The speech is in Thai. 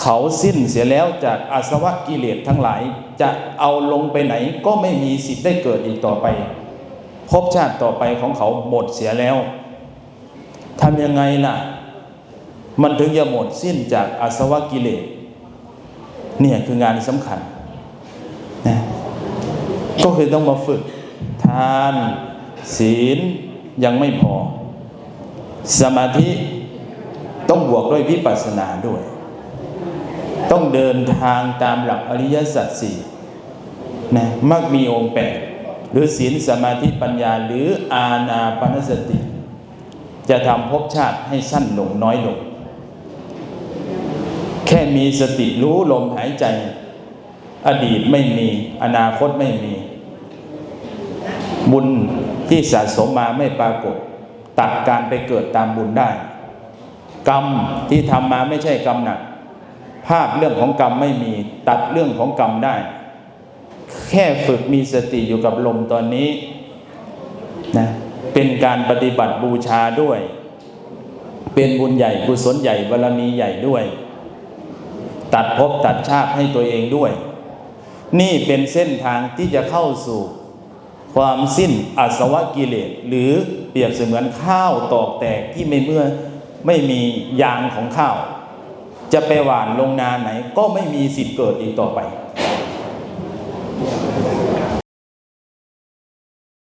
เขาสิ้นเสียแล้วจากอาสวะกิเลสทั้งหลาย จะเอาลงไปไหนก็ไม่มีสิทธิ์ได้เกิดอีกต่อไปภพชาติต่อไปของเขาหมดเสียแล้วทำยังไงล่ะ มันถึงจะหมดสิ้นจากอาสวะกิเลสเนี่ยคืองานสำคัญนะก็คือต้องมาฝึก ทาน ศีลยังไม่พอ สมาธิต้องบวกด้วยวิปัสสนาด้วย ต้องเดินทางตามหลักอริยสัจสี่นะมักมีองค์แปดหรือศีลสมาธิปัญญาหรืออาณาปณสติ จะทำภพชาติให้สั้นลงน้อยลง แค่มีสติรู้ลมหายใจ อดีตไม่มีอนาคตไม่มี บุญที่สะสมมาไม่ปรากฏ ตัดการไปเกิดตามบุญได้ กรรมที่ทำมาไม่ใช่กรรมหนักาพเรื่องของกรรมไม่มีตัดเรื่องของกรรมได้ แค่ฝึกมีสติอยู่กับลมตอนนี้นะเป็นการปฏิบัติบูชาด้วย เป็นบุญใหญ่กุศลใหญ่บารมีใหญ่ด้วย ตัดภพตัดชาติให้ตัวเองด้วย นี่เป็นเส้นทางที่จะเข้าสู่ความสิ้นอาสวะกิเลสหรือเปรียบเสมือนข้าวตอกแตกที่ไม่เมื่อไม่มียางของข้าว จะไปหวานลงนาไหน ก็ไม่มีสิทธิ์เกิดอีกต่อไป